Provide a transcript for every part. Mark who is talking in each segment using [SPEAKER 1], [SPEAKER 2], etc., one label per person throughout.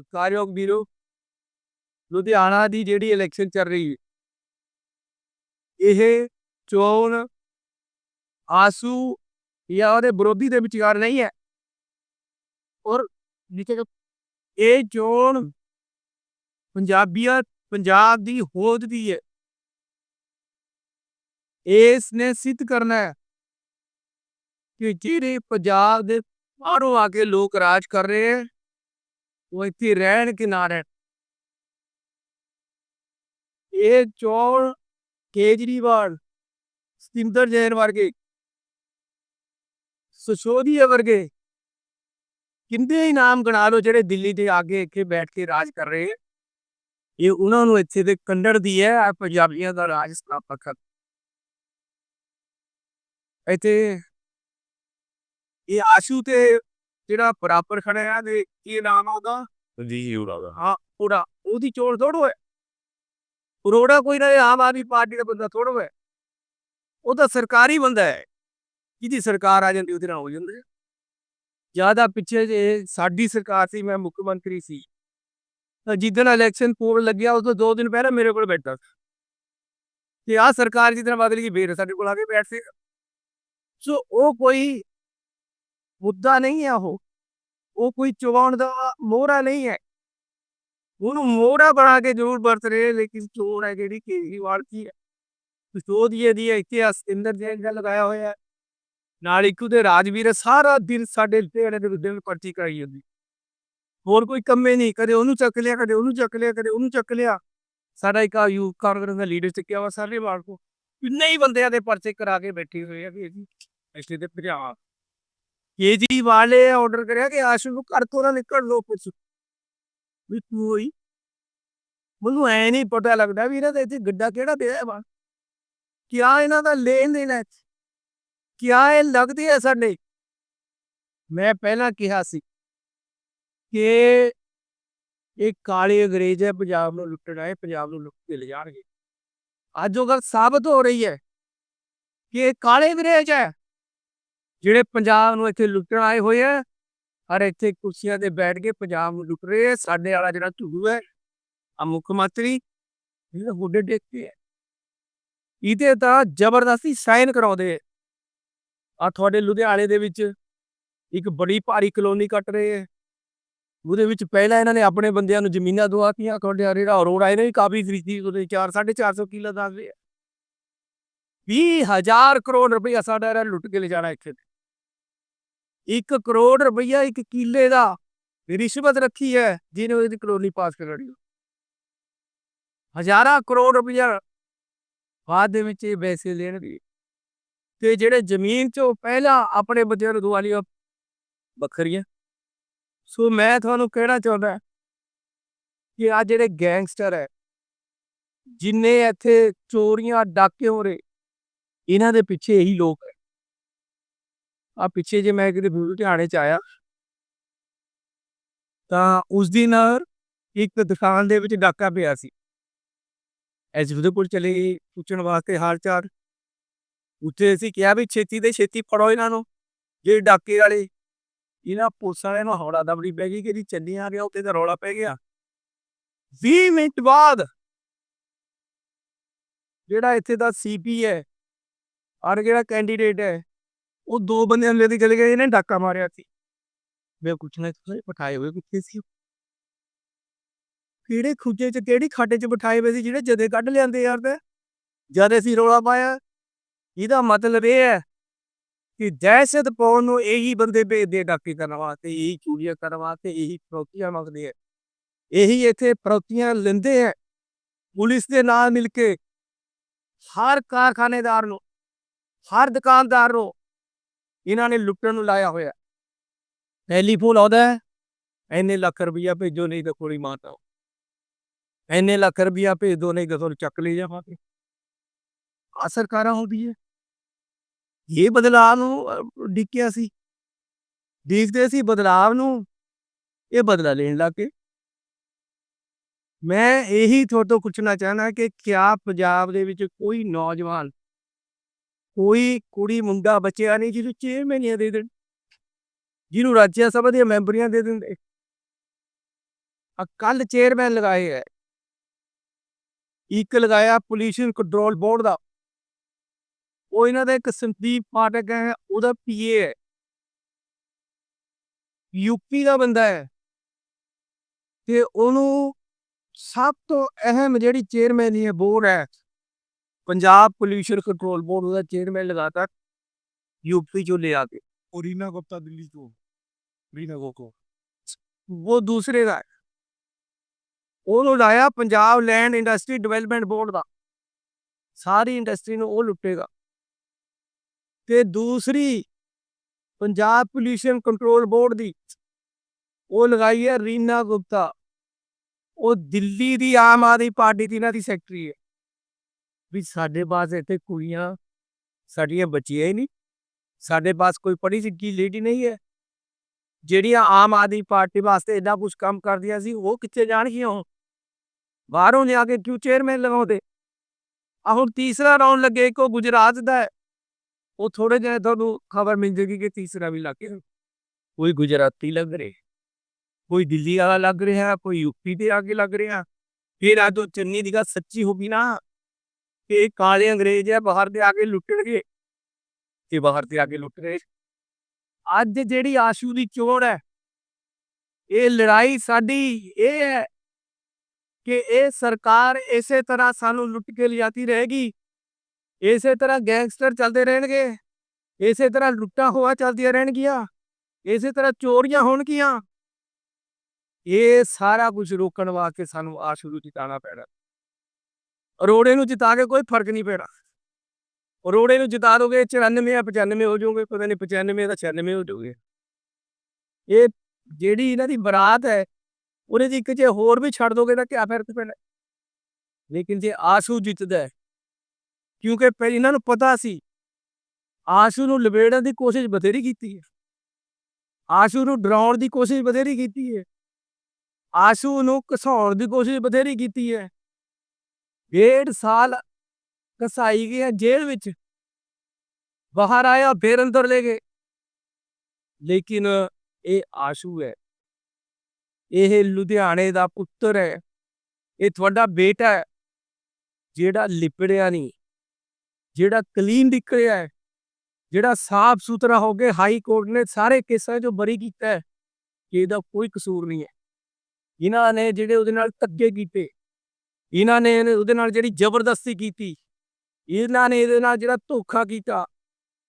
[SPEAKER 1] ਸਤਿਕਾਰਯੋਗ ਵੀਰੋ। ਲੁਧਿਆਣਾ ਦੀ ਜਿਹੜੀ ਇਲੈਕਸ਼ਨ ਚੱਲ ਰਹੀ ਇਹ ਚੋਣ ਆਸੂ ਜਾਂ ਉਹਦੇ ਵਿਰੋਧੀ ਦੇ ਵਿਚਕਾਰ ਨਹੀਂ ਹੈ। ਔਰ ਜਿੱਥੇ ਇਹ ਚੋਣ ਪੰਜਾਬੀਅਤ ਪੰਜਾਬ ਦੀ ਹੋਂਦ ਦੀ ਹੈ। ਇਸ ਨੇ ਸਿੱਧ ਕਰਨਾ ਹੈ ਕਿ ਜਿਹੜੇ ਪੰਜਾਬ ਦੇ ਬਾਹਰੋਂ ਆ ਕੇ ਲੋਕ ਰਾਜ ਕਰ ਰਹੇ ਹੈ ਉਹ ਇੱਥੇ ਰਹਿਣ ਕਿ ਨਾ ਰਹਿਣ? ਇਹ ਚੋਣ ਕੇਜਰੀਵਾਲ, ਸਤਿੰਦਰ ਜੈਨ ਵਰਗੇ, ਸੁਸ਼ੋਧੀਆ ਵਰਗੇ ਕਿੰਦੇ ਹੀ ਨਾਮ ਗਣਾ ਲਓ ਜਿਹੜੇ ਦਿੱਲੀ ਦੇ ਆਗੇ ਇੱਥੇ ਬੈਠ ਕੇ ਰਾਜ ਕਰ ਰਹੇ ਹੈ ਇਹ ਉਹਨਾਂ ਨੂੰ ਇੱਥੇ ਦੇ ਕੰਡੜ ਦੀ ਹੈ ਆ ਪੰਜਾਬੀਆਂ ਦਾ ਰਾਜ ਸਥਾਪਕ ਹੈ। ਇੱਥੇ ਇਹ ਆਸ਼ੂ ਤੇ ਜਿਹੜਾ ਬਰਾਬਰ ਖੜਾ ਹੈ ਦੇ ਕੀ ਨਾਮ ਆ ਉਹਦਾ?
[SPEAKER 2] ਜੀ ਉਹਦਾ।
[SPEAKER 1] ਹਾਂ ਉਹਦਾ ਉਹਦੀ ਚੋਣ ਥੋੜੋ ਹੈ ਅਰੋੜਾ ਕੋਈ ਨਾ ਆਮ ਆਦਮੀ ਪਾਰਟੀ ਦਾ ਬੰਦਾ ਥੋੜੋ ਹੈ ਉਹ ਤਾਂ ਸਰਕਾਰੀ ਬੰਦਾ ਹੈ। ਜਿਹਦੀ ਸਰਕਾਰ ਆ ਜਾਂਦੀ ਉਹਦੇ ਨਾਲ ਹੋ ਜਾਂਦੇ ਜ਼ਿਆਦਾ ਪਿੱਛੇ ਜੇ ਸਾਡੀ ਸਰਕਾਰ ਸੀ ਮੈਂ ਮੁੱਖ ਮੰਤਰੀ ਸੀ। ਤਾਂ ਜਿੱਦਣ ਇਲੈਕਸ਼ਨ ਪੋਲ ਲੱਗਿਆ ਉਸ ਤੋਂ ਦੋ ਦਿਨ ਪਹਿਲਾਂ ਮੇਰੇ ਕੋਲ ਬੈਠਾ ਸੀ। ਕਿ ਆ ਸਰਕਾਰ ਜਿੱਦਣ ਬਦਲ ਗਈ ਫੇਰ ਸਾਡੇ ਕੋਲ ਆ ਕੇ ਬੈਠ ਸੀ। ਸੋ ਉਹ ਕੋਈ ਮੁੱਦਾ ਨਹੀਂ ਹੈ ਉਹ। ਉਹ ਕੋਈ ਚੁਣਾਉਣ ਦਾ ਮੋਹਰਾ ਨਹੀਂ ਹੈ। ਉਹਨੂੰ ਮੋਹਰਾ ਬਣਾ ਕੇ ਜ਼ਰੂਰ ਵਰਤ ਰਹੇ ਲੇਕਿਨ ਚੋਣ ਹੈ ਜਿਹੜੀ ਕੇਜਰੀਵਾਲ ਦੀ ਹੈ। ਸੋਧੀਏ ਦੀ ਹੈ ਇੱਥੇ ਜੈਨ ਦਾ ਲਗਾਇਆ ਹੋਇਆ ਹੈ। ਨਾਲ ਇੱਕ ਉਹਦੇ ਰਾਜਵੀਰ ਸਾਰਾ ਦਿਨ ਸਾਡੇ ਢੇੜੇ ਦੇ ਦਿਨ ਪਰਚੀ ਕਰਾਈ ਜਾਂਦੀ। ਹੋਰ ਕੋਈ ਕੰਮੇ ਨਹੀਂ, ਕਦੇ ਉਹਨੂੰ ਚੱਕ ਲਿਆ, ਕਦੇ ਉਹਨੂੰ ਚੱਕ ਲਿਆ, ਕਦੇ ਉਹਨੂੰ ਚੱਕ ਲਿਆ। ਸਾਡਾ ਇੱਕ ਯੂਥ ਕਾਂਗਰਸ ਦਾ ਲੀਡਰ ਚੱਕਿਆ ਵਾ, ਸਾਰੇ ਵਾਰ ਕੋ ਇੰਨੇ ਹੀ ਬੰਦਿਆਂ ਦੇ ਪਰਚੇ ਕਰਾ ਕੇ ਬੈਠੇ ਹੋਏ ਆ ਵੀ ਜੀ ਐਸੀ ਦੇ ਭਰਾ। ਕੇਜਰੀਵਾਲ ਨੇ ਆਰਡਰ ਕਰਿਆ ਕਿ ਆਸ਼ੂ ਨੂੰ ਘਰ ਤੋਂ ਨਾ ਨਿਕਲ ਲੋ ਪੁੱਛ ਵੀ ਤੂੰ ਹੋਈ ਮੈਨੂੰ ਐ ਨਹੀਂ ਪਤਾ ਲੱਗਦਾ ਵੀ ਇਹਨਾਂ ਦਾ ਇੱਥੇ ਗੱਡਾ ਕਿਹੜਾ ਪਿਆ ਵਾ। ਕਿਆ ਇਹਨਾਂ ਦਾ ਲੈਣ ਦੇਣ ਹੈ ਕਿਆ ਇਹ ਲੱਗਦੀ ਹੈ ਸਾਡੇ। ਮੈਂ ਪਹਿਲਾਂ ਕਿਹਾ ਸੀ ਕਿ ਇਹ ਕਾਲੇ ਅੰਗਰੇਜ਼ ਹੈ, ਪੰਜਾਬ ਨੂੰ ਲੁੱਟਣ ਆਏ ਪੰਜਾਬ ਨੂੰ ਲੁੱਟ ਕੇ ਲੈ ਜਾਣਗੇ ਅੱਜ ਉਹ ਗੱਲ ਸਾਬਤ ਹੋ ਰਹੀ ਹੈ ਕਿ ਇਹ ਕਾਲੇ ਅੰਗਰੇਜ਼ ਹੈ। ਜਿਹੜੇ ਪੰਜਾਬ ਨੂੰ ਇੱਥੇ ਲੁੱਟਣ ਆਏ ਹੋਏ ਆ, ਹਰ ਇੱਥੇ ਕੁਰਸੀਆਂ ਤੇ ਬੈਠ ਕੇ ਪੰਜਾਬ ਨੂੰ ਲੁੱਟ ਰਹੇ ਆ। ਸਾਡੇ ਵਾਲਾ ਜਿਹੜਾ ਝੁੱਗੂ ਹੈ ਆ ਮੁੱਖ ਮੰਤਰੀ ਇਹ ਹੁੱਡੇ ਦੇਖਦੇ ਆ। ਇਹਦੇ ਤਾਂ ਜ਼ਬਰਦਸਤੀ ਸਾਈਨ ਕਰਾਉਂਦੇ ਆ। ਤੁਹਾਡੇ ਲੁਧਿਆਣੇ ਦੇ ਵਿੱਚ ਇੱਕ ਬੜੀ ਭਾਰੀ ਕਲੋਨੀ ਕੱਟ ਰਹੇ ਹੈ ਉਹਦੇ ਵਿੱਚ ਪਹਿਲਾਂ ਇਹਨਾਂ ਨੇ ਆਪਣੇ ਬੰਦਿਆਂ ਨੂੰ ਜ਼ਮੀਨਾਂ ਦਵਾਤੀਆਂ, ਤੁਹਾਡੇ ਆ ਜਿਹੜਾ ਰੋਡ ਆਏ ਨੇ ਵੀ ਕਾਫੀ ਖਰੀਦੀ, ਉਹਦੇ 4 450 ਕਿੱਲਾ ਦੱਸਦੇ ਆ। 20000 ਕਰੋੜ ਰੁਪਇਆ ਸਾਡਾ ਇਹਨਾਂ ਲੁੱਟ ਕੇ ਲੈ ਜਾਣਾ ਇੱਥੇ। 1 ਕਰੋੜ ਰੁਪਈਆ ਇੱਕ ਕਿੱਲੇ ਦਾ ਰਿਸ਼ਵਤ ਰੱਖੀ ਹੈ, ਜਿਹਨੇ ਉਹਦੀ ਕਲੋਨੀ ਪਾਸ ਕਰੜੀ ਹਜ਼ਾਰਾਂ ਕਰੋੜ ਰੁਪਈਆ ਬਾਅਦ ਦੇ ਵਿੱਚ ਇਹ ਪੈਸੇ ਲੈਣਗੇ ਤੇ ਜਿਹੜੇ ਜ਼ਮੀਨ 'ਚੋਂ ਪਹਿਲਾਂ ਆਪਣੇ ਬੰਦਿਆਂ ਨੂੰ ਦਵਾਲੀਆਂ ਵੱਖਰੀਆਂ। ਸੋ ਮੈਂ ਤੁਹਾਨੂੰ ਕਹਿਣਾ ਚਾਹੁੰਦਾ ਕਿ ਆ ਜਿਹੜੇ ਗੈਂਗਸਟਰ ਹੈ, ਜਿੰਨੇ ਇੱਥੇ ਚੋਰੀਆਂ ਡਾਕੇ ਹੋ ਰਹੇ, ਇਹਨਾਂ ਦੇ ਪਿੱਛੇ ਇਹੀ ਲੋਕ ਹੈ ਆ ਪਿੱਛੇ ਜੇ ਮੈਂ ਕਿਤੇ ਲੁਧਿਆਣੇ ਚ ਆਇਆ ਤਾਂ ਉਸ ਦਿਨ ਇੱਕ ਦੁਕਾਨ ਦੇ ਵਿੱਚ ਡਾਕਾ ਪਿਆ ਸੀ। ਐਸ ਉਹਦੇ ਕੋਲ ਚਲੇ ਗਏ ਪੁੱਛਣ ਵਾਸਤੇ ਹਾਲ ਚਾਲ। ਉੱਥੇ ਅਸੀਂ ਕਿਹਾ ਵੀ ਛੇਤੀ ਦੇ ਛੇਤੀ ਫੜੋ ਇਹਨਾਂ ਨੂੰ, ਜਿਹੜੇ ਡਾਕੇ ਵਾਲੇ। ਇਹਨਾਂ ਪੁਲਿਸ ਵਾਲਿਆਂ ਨੂੰ ਹੌਲਾ ਦਬੜੀ ਪੈ ਗਈ ਕਿ ਜੀ ਚੱਲੀ ਆ ਗਿਆ ਉੱਤੇ ਤਾਂ ਰੌਲਾ ਪੈ ਗਿਆ। 20 ਮਿੰਟ ਬਾਅਦ ਜਿਹੜਾ ਇੱਥੇ ਦਾ ਸੀਪੀ ਹੈ, ਔਰ ਜਿਹੜਾ ਕੈਂਡੀਡੇਟ ਹੈ ਉਹ ਦੋ ਬੰਦੇ ਅੰਦਰ ਲੈ ਚਲੇ ਗਏ, ਇਹਨੇ ਡਾਕਾ ਮਾਰਿਆ ਸੀ। ਮੈਂ ਪੁੱਛਣਾ ਤੁਸੀਂ ਬਿਠਾਏ ਹੋਏ ਕਿੱਥੇ ਸੀ ਕਿਹੜੇ ਖੁੱਜੇ 'ਚ, ਕਿਹੜੀ ਖਾਡੇ 'ਚ ਬਿਠਾਏ ਹੋਏ ਸੀ, ਜਿਹੜੇ ਜਦੇ ਕੱਢ ਲਿਆਂਦੇ ਯਾਰ ਤੇ। ਜਦ ਅਸੀਂ ਰੌਲਾ ਪਾਇਆ, ਇਹਦਾ ਮਤਲਬ ਇਹ ਹੈ ਕਿ ਦਹਿਸ਼ਤ ਪਾਉਣ ਨੂੰ ਇਹੀ ਬੰਦੇ ਭੇਜਦੇ ਡਾਕੇ ਕਰਨ ਵਾਸਤੇ, ਇਹੀ ਚੋਰੀਆਂ ਕਰਨ ਵਾਸਤੇ, ਇਹੀ ਫਰੋਤੀਆਂ ਮੰਗਦੇ ਆ। ਇਹੀ ਇੱਥੇ ਫਰੋਤੀਆਂ ਲੈਂਦੇ ਆ, ਪੁਲਿਸ ਦੇ ਨਾਲ ਮਿਲ ਕੇ। ਹਰ ਕਾਰਖਾਨੇਦਾਰ ਨੂੰ, ਹਰ ਦੁਕਾਨਦਾਰ ਨੂੰ ਇਹਨਾਂ ਨੇ ਲੁੱਟਣ ਨੂੰ ਲਾਇਆ ਹੋਇਆ। ਟੈਲੀਫੋਨ ਆਉਂਦਾ ਹੈ। ਇੰਨੇ ਲੱਖ ਰੁਪਈਆ ਭੇਜੋ ਨਹੀਂ ਤਾਂ ਕੋਈ ਮਾਤਾ ਇੰਨੇ ਲੱਖ ਰੁਪਈਆ ਭੇਜ ਦੋ ਨਹੀਂ ਤਾਂ ਤੁਹਾਨੂੰ ਚੱਕ ਲਈ ਜਾਵਾਂਗੇ। ਆ ਸਰਕਾਰਾਂ ਹੁੰਦੀ ਹੈ ਇਹ ਬਦਲਾਅ ਨੂੰ ਡਿੱਕਿਆ ਸੀ। ਦੇਖਦੇ ਸੀ ਬਦਲਾਅ ਨੂੰ। ਇਹ ਬਦਲਾ ਲੈਣ ਲੱਗੇ ਮੈਂ ਇਹੀ ਤੁਹਾਡੇ ਤੋਂ ਪੁੱਛਣਾ ਚਾਹਨਾ ਕਿ ਕਿਆ ਪੰਜਾਬ ਦੇ ਵਿੱਚ ਕੋਈ ਨੌਜਵਾਨ ਕੋਈ ਕੁੜੀ ਮੁੰਡਾ ਬਚਿਆ ਨਹੀਂ ਜਿਹਨੂੰ ਚੇਅਰਮੈਨੀਆਂ ਦੇ ਦੇਣ। ਜਿਹਨੂੰ ਰਾਜ ਸਭਾ ਦੀਆਂ ਮੈਂਬਰੀਆਂ ਦੇ ਦਿੰਦੇ। ਆ ਕੱਲ ਚੇਅਰਮੈਨ ਲਗਾਏ ਹੈ ਇੱਕ ਲਗਾਇਆ ਪੋਲੀਸ਼ਨ ਕੰਟਰੋਲ ਬੋਰਡ ਦਾ। ਉਹ ਇਹਨਾਂ ਦਾ ਇੱਕ ਸੰਦੀਪ ਪਾਠਕ ਹੈ, ਉਹਦਾ ਪੀਏ ਹੈ। ਯੂਪੀ ਦਾ ਬੰਦਾ ਹੈ। ਤੇ ਉਹਨੂੰ ਸਭ ਤੋਂ ਅਹਿਮ ਜਿਹੜੀ ਚੇਅਰਮੈਨ ਦੀ ਬੋਰਡ ਹੈ। ਪੰਜਾਬ ਪੋਲਿਊਸ਼ਨ ਕੰਟਰੋਲ ਬੋਰਡ ਉਹਦਾ ਚੇਅਰਮੈਨ ਲਗਾਤਾ यूपी जो ले आके
[SPEAKER 2] और रीना गुप्ता दिल्ली को रीना को
[SPEAKER 1] वो दूसरे का है ਉਹਨੂੰ ਲਾਇਆ Punjab land industry development board ਦਾ ਸਾਰੀ ਇੰਡਸਟਰੀ ਨੂੰ ਉਹ ਲੁੱਟੇਗਾ ਤੇ ਦੂਸਰੀ ਪੰਜਾਬ ਪੋਲਿਊਸ਼ਨ ਕੰਟਰੋਲ ਬੋਰਡ ਦੀ ਉਹ ਲਗਾਈ ਹੈ ਰੀਨਾ ਗੁਪਤਾ ਉਹ ਦਿੱਲੀ ਦੀ ਆਮ ਆਦਮੀ ਪਾਰਟੀ ਦੀ ਇਹਨਾਂ ਦੀ ਸੈਕਟਰੀ ਹੈ ਵੀ ਸਾਡੇ ਪਾਸ ਇੱਥੇ ਕੁੜੀਆਂ, ਸਾਡੀਆਂ ਬੱਚੀਆਂ ਹੀ ਨਹੀਂ। ਸਾਡੇ ਪਾਸ ਕੋਈ ਪੜ੍ਹੀ ਲਿਖੀ ਲੇਡੀ ਨਹੀਂ ਹੈ। ਜਿਹੜੀਆਂ ਆਮ ਆਦਮੀ ਪਾਰਟੀ ਵਾਸਤੇ ਇੰਨਾ ਕੁਝ ਕੰਮ ਕਰਦੀਆਂ ਸੀ, ਉਹ ਕਿੱਥੇ ਜਾਣਗੀਆਂ ਉਹ? ਬਾਹਰੋਂ ਲਿਆ ਕੇ ਕਿਉਂ ਚੇਅਰਮੈਨ ਲਗਾਉਂਦੇ ਆ ਹੁਣ ਤੀਸਰਾ ਰਾਉਂਡ ਲੱਗੇ, ਇੱਕ ਉਹ ਗੁਜਰਾਤ ਦਾ ਉਹ ਥੋੜੇ ਜਿਹੇ ਤੁਹਾਨੂੰ ਖਬਰ ਮਿਲ ਜੇਗੀ ਕਿ ਤੀਸਰਾ ਵੀ ਲੱਗ ਗਿਆ। ਕੋਈ ਗੁਜਰਾਤੀ ਲੱਗ ਰਿਹਾ, ਕੋਈ ਦਿੱਲੀ ਵਾਲਾ ਲੱਗ ਰਿਹਾ, ਕੋਈ ਯੂਪੀ ਦੇ ਆਗੇ ਲੱਗ ਰਿਹਾ। ਫਿਰ ਆ ਤੋਂ ਚੰਨੀ ਦੀ ਗੱਲ ਸੱਚੀ ਹੋ ਗਈ ਨਾ। ਕਿ ਇਹ ਕਾਲੇ ਅੰਗਰੇਜ਼ ਹੈ ਬਾਹਰ ਦੇ ਆ ਕੇ ਲੁੱਟਣਗੇ। ਤੇ ਬਾਹਰ ਦੇ ਆ ਕੇ ਲੁੱਟ ਰਹੇ ਅੱਜ ਜਿਹੜੀ ਆਸ਼ੂ ਦੀ ਚੋਣ ਹੈ, ਇਹ ਲੜਾਈ ਸਾਡੀ ਇਹ ਹੈ ਕਿ ਇਹ ਸਰਕਾਰ ਇਸੇ ਤਰ੍ਹਾਂ ਸਾਨੂੰ ਲੁੱਟ ਕੇ ਲਿਜਾਤੀ ਰਹੇਗੀ। ਇਸੇ ਤਰ੍ਹਾਂ ਗੈਂਗਸਟਰ ਚੱਲਦੇ ਰਹਿਣਗੇ। ਇਸੇ ਤਰ੍ਹਾਂ ਲੁੱਟਾਂ ਹੋਆ ਚੱਲਦੀਆਂ ਰਹਿਣਗੀਆਂ। ਇਸੇ ਤਰ੍ਹਾਂ ਚੋਰੀਆਂ ਹੋਣਗੀਆਂ। ਇਹ ਸਾਰਾ ਕੁਝ ਰੋਕਣ ਵਾਸਤੇ ਸਾਨੂੰ ਆਸ਼ੂ ਨੂੰ ਜਿਤਾਉਣਾ ਪੈਣਾ। ਅਰੋੜੇ ਨੂੰ ਜਿਤਾ ਕੇ ਕੋਈ ਫ਼ਰਕ ਨਹੀਂ ਪੈਣਾ। ਅਰੋੜੇ ਨੂੰ ਜਿਤਾ ਦੋਗੇ 94 ਜਾਂ 95 ਹੋ ਜਾਓਗੇ, ਪਤਾ ਨਹੀਂ 95 ਦਾ 96 ਹੋ ਜਾਓਗੇ। ਇਹ ਜਿਹੜੀ ਇਹਨਾਂ ਦੀ ਬਰਾਤ ਹੈ, ਉਹਦੇ ਦੀ ਇੱਕ ਜੇ ਹੋਰ ਵੀ ਛੱਡ ਦੋਗੇ ਤਾਂ ਕਿਆ ਫ਼ਰਕ ਪੈਣਾ? ਲੇਕਿਨ ਜੇ ਆਸੂ ਜਿੱਤਦਾ ਕਿਉਂਕਿ ਪਹਿਲਾਂ ਇਹਨਾਂ ਨੂੰ ਪਤਾ ਸੀ, ਆਸੂ ਨੂੰ ਲਵੇੜਨ ਦੀ ਕੋਸ਼ਿਸ਼ ਬਥੇਰੀ ਕੀਤੀ ਹੈ। ਆਸੂ ਨੂੰ ਡਰਾਉਣ ਦੀ ਕੋਸ਼ਿਸ਼ ਬਥੇਰੀ ਕੀਤੀ ਹੈ। ਆਸੂ ਨੂੰ ਘਸਾਉਣ ਦੀ ਕੋਸ਼ਿਸ਼ ਬਥੇਰੀ ਕੀਤੀ ਹੈ। ਡੇਢ ਸਾਲ ਕਸਾਈ ਗਿਆ ਜੇਲ੍ਹ ਵਿੱਚ। ਬਾਹਰ ਆਇਆ ਫੇਰ ਅੰਦਰ ਲੈ ਗਏ। ਲੇਕਿਨ ਇਹ ਆਸ਼ੂ ਹੈ। ਇਹ ਲੁਧਿਆਣੇ ਦਾ ਪੁੱਤਰ ਹੈ। ਇਹ ਤੁਹਾਡਾ ਬੇਟਾ ਹੈ। ਜਿਹੜਾ ਲਿਪੜਿਆ ਨਹੀਂ। ਜਿਹੜਾ ਕਲੀਨ ਨਿਕਲਿਆ ਹੈ। ਜਿਹੜਾ ਸਾਫ਼ ਸੁਥਰਾ ਹੋ ਕੇ ਹਾਈ ਕੋਰਟ ਨੇ ਸਾਰੇ ਕੇਸਾਂ 'ਚੋਂ ਬਰੀ ਕੀਤਾ ਹੈ। ਕਿ ਇਹਦਾ ਕੋਈ ਕਸੂਰ ਨਹੀਂ ਹੈ। ਇਹਨਾਂ ਨੇ ਜਿਹੜੇ ਉਹਦੇ ਨਾਲ ਧੱਕੇ ਕੀਤੇ। ਇਹਨਾਂ ਨੇ ਉਹਦੇ ਨਾਲ ਜਿਹੜੀ ਜ਼ਬਰਦਸਤੀ ਕੀਤੀ, ਇਹਨਾਂ ਨੇ ਇਹਦੇ ਨਾਲ ਜਿਹੜਾ ਧੋਖਾ ਕੀਤਾ,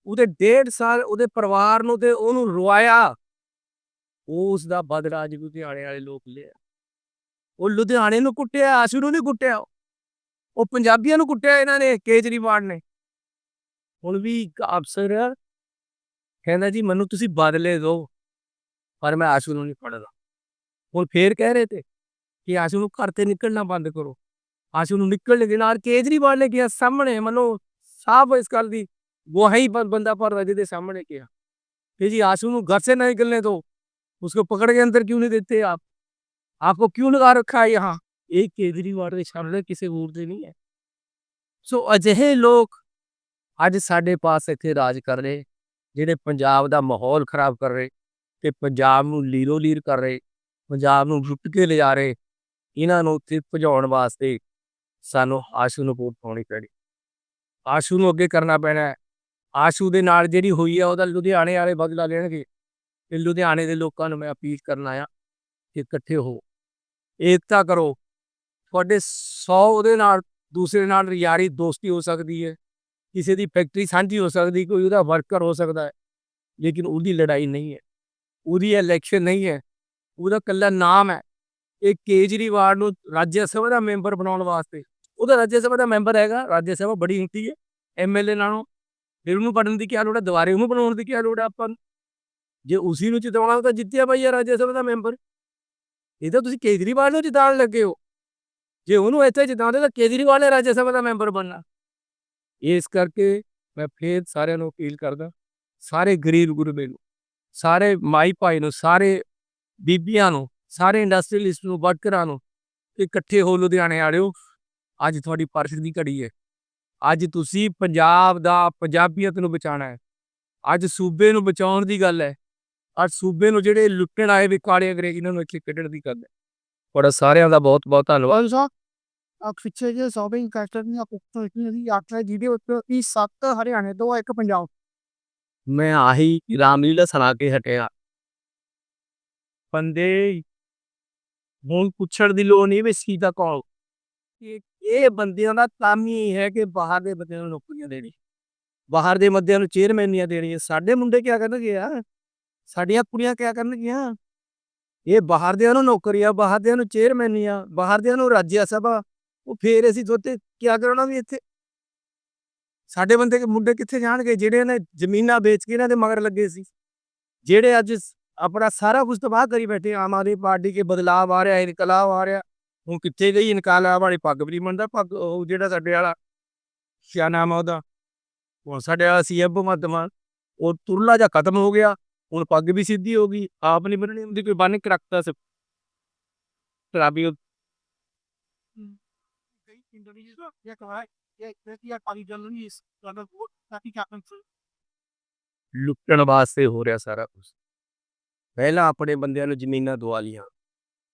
[SPEAKER 1] ਉਹਦੇ ਡੇਢ ਸਾਲ ਉਹਦੇ ਪਰਿਵਾਰ ਨੂੰ ਤੇ ਉਹਨੂੰ ਰਵਾਇਆ ਉਸ ਦਾ ਬਦਲਾ ਅੱਜ ਲੁਧਿਆਣੇ ਵਾਲੇ ਲੋਕ ਲਿਆ। ਉਹ ਲੁਧਿਆਣੇ ਨੂੰ ਕੁੱਟਿਆ, ਆਸ਼ੂ ਨੂੰ ਨਹੀਂ ਕੁੱਟਿਆ। ਉਹ ਪੰਜਾਬੀਆਂ ਨੂੰ ਕੁੱਟਿਆ ਇਹਨਾਂ ਨੇ ਕੇਜਰੀਵਾਲ ਨੇ। ਹੁਣ ਵੀ ਇੱਕ ਅਫਸਰ ਕਹਿੰਦਾ ਜੀ, ਮੈਨੂੰ ਤੁਸੀਂ ਬਦਲੇ ਦਿਓ, ਪਰ ਮੈਂ ਆਸ਼ੂ ਨੂੰ ਨਹੀਂ ਫੜਦਾ। ਹੁਣ ਫੇਰ ਕਹਿ ਰਹੇ ਤੇ ਕਿ ਆਸ਼ੂ ਨੂੰ ਘਰ ਤੇ ਨਿਕਲਣਾ ਬੰਦ ਕਰੋ। ਆਸ਼ੂ ਨੂੰ ਨਿਕਲਣ ਦੇ ਨਾਲ ਕੇਜਰੀਵਾਲ ਨੇ ਕਿਹਾ ਸਾਹਮਣੇ ਮਨੋ ਸਾਫ ਇਸ ਗੱਲ ਦੀ ਗਵਾਹੀ ਬੰ- ਬੰਦਾ ਪਰ ਰਜੇ ਦੇ ਸਾਹਮਣੇ किया कि जी आंसू ਨੂੰ घर से नहीं निकलने दो उसको पकड़ के अंदर क्यों नहीं देते आप आपको क्यों लगा रखा है यहाँ ਇਹ ਕੇਜਰੀਵਾਲ ਦੇ ਸਾਹਮਣੇ ਕਿਸੇ ਹੋਰ ਦੇ ਨਹੀਂ ਹੈ ਸੋ ਅਜਿਹੇ ਲੋਕ ਅੱਜ ਸਾਡੇ ਪਾਸ ਇੱਥੇ ਰਾਜ ਕਰ ਰਹੇ ਜਿਹੜੇ ਪੰਜਾਬ ਦਾ ਮਾਹੌਲ ਖਰਾਬ ਕਰ ਰਹੇ ਤੇ ਪੰਜਾਬ ਨੂੰ ਲੀਰੋ ਲੀਰ ਕਰ ਰਹੇ ਪੰਜਾਬ ਨੂੰ ਲੁੱਟ ਕੇ ਲਿਜਾ ਰਹੇ ਇਹਨਾਂ ਨੂੰ ਉੱਥੇ ਭਜਾਉਣ ਵਾਸਤੇ ਸਾਨੂੰ ਆਸ਼ੂ ਨੂੰ ਵੋਟ ਪਾਉਣੀ ਪੈਣੀ। ਆਸ਼ੂ ਨੂੰ ਅੱਗੇ ਕਰਨਾ ਪੈਣਾ ਆਸ਼ੂ ਦੇ ਨਾਲ ਜਿਹੜੀ ਹੋਈ ਆ, ਉਹਦਾ ਲੁਧਿਆਣੇ ਵਾਲੇ ਬਦਲਾ ਲੈਣਗੇ। ਤੇ ਲੁਧਿਆਣੇ ਦੇ ਲੋਕਾਂ ਨੂੰ ਮੈਂ ਅਪੀਲ ਕਰਨ ਆਇਆ ਕਿ ਇਕੱਠੇ ਹੋ ਏਕਤਾ ਕਰੋ। ਤੁਹਾਡੇ 100 ਉਹਦੇ ਨਾਲ, ਦੂਸਰੇ ਨਾਲ ਯਾਰੀ ਦੋਸਤੀ ਹੋ ਸਕਦੀ ਹੈ। ਕਿਸੇ ਦੀ ਫੈਕਟਰੀ ਸਾਂਝੀ ਹੋ ਸਕਦੀ, ਕੋਈ ਉਹਦਾ ਵਰਕਰ ਹੋ ਸਕਦਾ ਹੈ। ਲੇਕਿਨ ਉਹਦੀ ਲੜਾਈ ਨਹੀਂ ਹੈ। ਉਹਦੀ ਇਲੈਕਸ਼ਨ ਨਹੀਂ ਹੈ। ਉਹਦਾ ਕੱਲਾ ਨਾਮ ਹੈ। ਇਹ ਕੇਜਰੀਵਾਲ ਨੂੰ ਰਾਜ ਸਭਾ ਦਾ ਮੈਂਬਰ ਬਣਾਉਣ ਵਾਸਤੇ ਉਹਦਾ ਰਾਜ ਸਭਾ ਦਾ ਮੈਂਬਰ ਹੈਗਾ, ਰਾਜ ਸਭਾ ਬੜੀ ਹੁੰਦੀ ਹੈ ਐਮਐਲਏ ਨਾਲੋਂ ਫਿਰ ਉਹਨੂੰ ਪੜਨ ਦੀ ਕੀ ਲੋੜ ਹੈ, ਦੁਬਾਰੇ ਉਹਨੂੰ ਬਣਾਉਣ ਦੀ ਕੀ ਲੋੜ ਹੈ ਆਪਾਂ ਨੂੰ? ਜੇ ਉਸੇ ਨੂੰ ਜਿਤਾਉਣਾ ਤਾਂ ਜਿੱਤਿਆ ਭਾਈ ਰਾਜ ਸਭਾ ਦਾ ਮੈਂਬਰ। ਇਹ ਤਾਂ ਤੁਸੀਂ ਕੇਜਰੀਵਾਲ ਨੂੰ ਜਿਤਾਉਣ ਲੱਗੇ ਹੋ। ਜੇ ਉਹਨੂੰ ਇੱਥੇ ਜਿਤਾਉਂਦੇ ਤਾਂ ਕੇਜਰੀਵਾਲ ਨੇ ਰਾਜ ਸਭਾ ਦਾ ਮੈਂਬਰ ਬਣਨਾ। ਇਸ ਕਰਕੇ ਮੈਂ ਫੇਰ ਸਾਰਿਆਂ ਨੂੰ ਅਪੀਲ ਕਰਦਾ, ਸਾਰੇ ਗਰੀਬ ਗੁਰਬੇ ਨੂੰ, ਸਾਰੇ ਮਾਈ ਭਾਈ ਨੂੰ, ਸਾਰੇ ਬੀਬੀਆਂ ਨੂੰ, ਸਾਰੇ ਇੰਡਸਟਰੀਅਲਿਸਟ ਨੂੰ, ਵਰਕਰਾਂ ਨੂੰ, ਇਕੱਠੇ ਹੋ ਲੁਧਿਆਣੇ ਆੜਿਓ ਅੱਜ ਤੁਹਾਡੀ ਪਰਖ ਦੀ ਘੜੀ ਹੈ ਅੱਜ ਤੁਸੀਂ ਪੰਜਾਬ ਦਾ ਪੰਜਾਬੀਅਤ ਨੂੰ ਬਚਾਉਣਾ ਹੈ ਅੱਜ ਸੂਬੇ ਨੂੰ ਬਚਾਉਣ ਦੀ ਗੱਲ ਹੈ ਅੱਜ ਸੂਬੇ ਨੂੰ ਜਿਹੜੇ ਲੁੱਟਣ ਆਏ ਵੀ ਕਾਲੇ ਅੰਗਰੇਜ਼ ਇਹਨਾਂ ਨੂੰ ਇੱਥੇ ਕੱਢਣ ਦੀ ਗੱਲ ਹੈ ਤੁਹਾਡਾ ਸਾਰਿਆਂ ਦਾ ਬਹੁਤ ਬਹੁਤ ਧੰਨਵਾਦ।
[SPEAKER 3] ਸਾਹਿਬ ਆ ਪਿੱਛੇ ਜੇ ਸੌਬਿੰਗ ਕੈਸਟਰ ਦੀਆਂ ਕੁੱਤਾਂ ਇਤਨੀ ਦੀ ਯਾਤਰਾ ਜਿਹਦੇ ਉੱਤੇ ਵੀ ਸੱਤ ਹਰਿਆਣੇ ਤੋਂ ਇੱਕ ਪੰਜਾਬ।
[SPEAKER 1] ਮੈਂ ਆਹੀ ਰਾਮਲੀਲਾ ਸੁਣਾ ਕੇ ਹਟਿਆ। ਬੰਦੇ ਹੁਣ ਪੁੱਛਣ ਦੀ ਲੋੜ ਨਹੀਂ ਵੀ ਸੀਤਾ ਕੌਣ। ਇਹ ਇਹ ਬੰਦਿਆਂ ਦਾ ਕੰਮ ਹੀ ਹੈ ਕਿ ਬਾਹਰ ਦੇ ਬੰਦਿਆਂ ਨੂੰ ਨੌਕਰੀਆਂ ਦੇਣੀ। ਬਾਹਰ ਦੇ ਬੰਦਿਆਂ ਨੂੰ ਚੇਅਰਮੈਨੀਆਂ ਦੇਣੀਆਂ ਸਾਡੇ ਮੁੰਡੇ ਕੀ ਕਰਨਗੇ ਆ? ਸਾਡੀਆਂ ਕੁੜੀਆਂ ਕੀ ਕਰਨਗੀਆਂ? ਇਹ ਬਾਹਰ ਦਿਆਂ ਨੂੰ ਨੌਕਰੀਆਂ ਬਾਹਰ ਦਿਆਂ ਨੂੰ ਚੇਅਰਮੈਨੀਆਂ ਬਾਹਰ ਦਿਆਂ ਨੂੰ ਰਾਜ ਸਭਾ। ਉਹ ਫੇਰ ਅਸੀਂ ਦੋਤੇ ਕੀ ਕਰਨਾ ਵੀ ਇੱਥੇ? ਸਾਡੇ ਬੰਦੇ ਕੇ, ਮੁੰਡੇ ਕਿੱਥੇ ਜਾਣਗੇ? ਜਿਹੜੇ ਨੇ ਜ਼ਮੀਨਾਂ ਵੇਚ ਕੇ ਇਹਨਾਂ ਦੇ ਮਗਰ ਲੱਗੇ ਸੀ। ਜਿਹੜੇ ਅੱਜ ਆਪਣਾ ਸਾਰਾ ਕੁਝ ਤਬਾਹ ਕਰੀ ਬੈਠੇ ਆਮ ਆਦਮੀ ਪਾਰਟੀ ਕੇ ਬਦਲਾਵ ਆ ਰਿਹਾ, ਇਨਕਲਾਬ ਆ ਰਿਹਾ। ਹੁਣ ਕਿੱਥੇ ਗਈ? ਇਨਕਲਾਬ ਵਾਲੀ ਪੱਗ ਵੀ ਮੰਨਦਾ ਪੱਗ ਉਹ ਜਿਹੜਾ ਸਾਡੇ ਵਾਲਾ ਕਿਆ ਨਾਮ ਆ ਉਹਦਾ? ਉਹ ਸਾਡੇ ਵਾਲਾ ਸੀਐਮ ਭਗਵੰਤ ਮਾਨ ਉਹ ਤੁਰਲਾ ਜਾ ਖਤਮ ਹੋ ਗਿਆ ਹੁਣ ਪੱਗ ਵੀ ਸਿੱਧੀ ਹੋ ਗਈ ਆਪ ਨਹੀਂ ਬੰਨਣੀ ਹੁੰਦੀ ਕੋਈ ਬੰਨ ਕੇ ਰੱਖਦਾ ਸੀ ਸ਼ਰਾਬੀ ਉਹ
[SPEAKER 3] ਇੰਡੋਨੇਸ਼ੀਆ ਇਹ ਕਹਾ ਇਹ ਇਹ ਪਾਣੀ ਜਲ ਰਹੀ ਇਸ ਦਾ ਬਹੁਤ ਕਾਫੀ ਕਾਪਨ
[SPEAKER 1] ਲੁੱਟਣ ਵਾਸਤੇ ਹੋ ਰਿਹਾ ਸਾਰਾ ਕੁਝ ਪਹਿਲਾਂ ਆਪਣੇ ਬੰਦਿਆਂ ਨੂੰ ਜ਼ਮੀਨਾਂ ਦਵਾ ਲੀਆਂ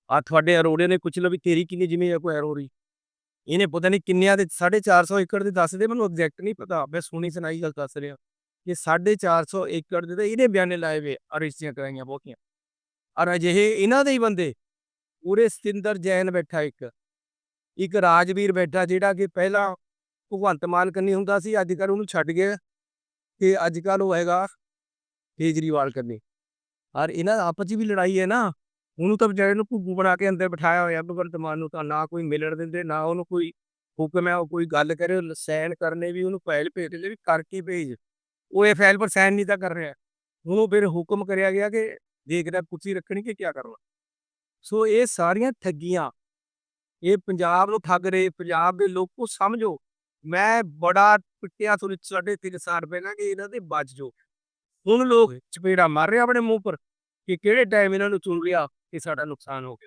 [SPEAKER 1] ਆ ਤੁਹਾਡੇ ਅਰੋੜੇ ਨੇ ਪੁੱਛ ਲਓ ਵੀ ਤੇਰੀ ਕਿੰਨੀ ਜਿਵੇਂ ਹੈ ਕੋਈ ਅਰੋੜੀ? ਇਹਨੇ ਪਤਾ ਨਹੀਂ ਕਿੰਨਿਆਂ ਦੇ 450 ਏਕੜ ਦੇ ਦੱਸਦੇ ਮੈਨੂੰ ਐਗਜ਼ੈਕਟ ਨਹੀਂ ਪਤਾ। ਮੈਂ ਸੁਣੀ ਸੁਣਾਈ ਗੱਲ ਦੱਸ ਰਿਹਾ ਕਿ 450 ਏਕੜ ਦੇ ਤਾਂ ਇਹਦੇ ਬਿਆਨੇ ਲਾਏ ਵੇ, ਅਰਿਸ਼ਤੀਆਂ ਕਰਾਈਆਂ ਬਹੁਤੀਆਂ। ਔਰ ਅਜਿਹੇ ਇਹਨਾਂ ਦੇ ਹੀ ਬੰਦੇ, ਪੂਰੇ ਸਤਿੰਦਰ ਜੈਨ ਬੈਠਾ ਇੱਕ। ਇੱਕ ਰਾਜਵੀਰ ਬੈਠਾ ਜਿਹੜਾ ਕਿ ਪਹਿਲਾਂ ਭਗਵੰਤ ਮਾਨ ਕੰਨੀ ਹੁੰਦਾ ਸੀ, ਅੱਜ ਕੱਲ੍ਹ ਉਹਨੂੰ ਛੱਡ ਗਿਆ ਕਿ ਅੱਜ ਕੱਲ੍ਹ ਉਹ ਹੈਗਾ ਕੇਜਰੀਵਾਲ ਕਰਨੀ ਔਰ ਇਹਨਾਂ ਦਾ ਆਪਸ 'ਚ ਵੀ ਲੜਾਈ ਹੈ ਨਾ। ਉਹਨੂੰ ਤਾਂ ਵਿਚਾਰੇ ਨੂੰ ਭੁੱਗੂ ਬਣਾ ਕੇ ਅੰਦਰ ਬਿਠਾਇਆ ਹੋਇਆ ਭਗਵੰਤ ਮਾਨ ਨੂੰ ਤਾਂ ਨਾ ਕੋਈ ਮਿਲਣ ਦਿੰਦੇ, ਨਾ ਉਹਨੂੰ ਕੋਈ ਹੁਕਮ ਹੈ, ਉਹ ਕੋਈ ਗੱਲ ਕਰੇ ਸਾਈਨ ਕਰਨੇ ਵੀ ਉਹਨੂੰ ਫਾਈਲ ਭੇਜ ਦਿੰਦੇ ਵੀ ਕਰਕੇ ਭੇਜ। ਉਹ ਇਹ ਫਾਈਲ ਪਰ ਸਾਈਨ ਨਹੀਂ ਤਾਂ ਕਰ ਰਿਹਾ। ਉਹਨੂੰ ਫਿਰ ਹੁਕਮ ਕਰਿਆ ਗਿਆ ਕਿ ਦੇਖਦਾ ਕੁਰਸੀ ਰੱਖਣੀ ਕਿ ਕੀ ਕਰਨਾ। ਸੋ ਇਹ ਸਾਰੀਆਂ ਠੱਗੀਆਂ, ਇਹ ਪੰਜਾਬ ਨੂੰ ਠੱਗ ਰਹੇ, ਪੰਜਾਬ ਦੇ ਲੋਕੋ ਸਮਝੋ। ਮੈਂ ਬੜਾ ਪਿੱਟਿਆ ਤੁਹਾਨੂੰ ਸਾਢੇ ਤਿੰਨ ਸਾਲ ਪਹਿਲਾਂ ਕਿ ਇਹਨਾਂ ਦੇ ਬਚ ਜੋ ਹੁਣ ਲੋਕ ਚਪੇੜਾ ਮਾਰ ਰਹੇ ਆਪਣੇ ਮੂੰਹ ਪਰ ਕਿ ਕਿਹੜੇ ਟਾਈਮ ਇਹਨਾਂ ਨੂੰ ਚੁਣ ਲਿਆ? ਕਿ ਸਾਡਾ ਨੁਕਸਾਨ ਹੋ ਗਿਆ।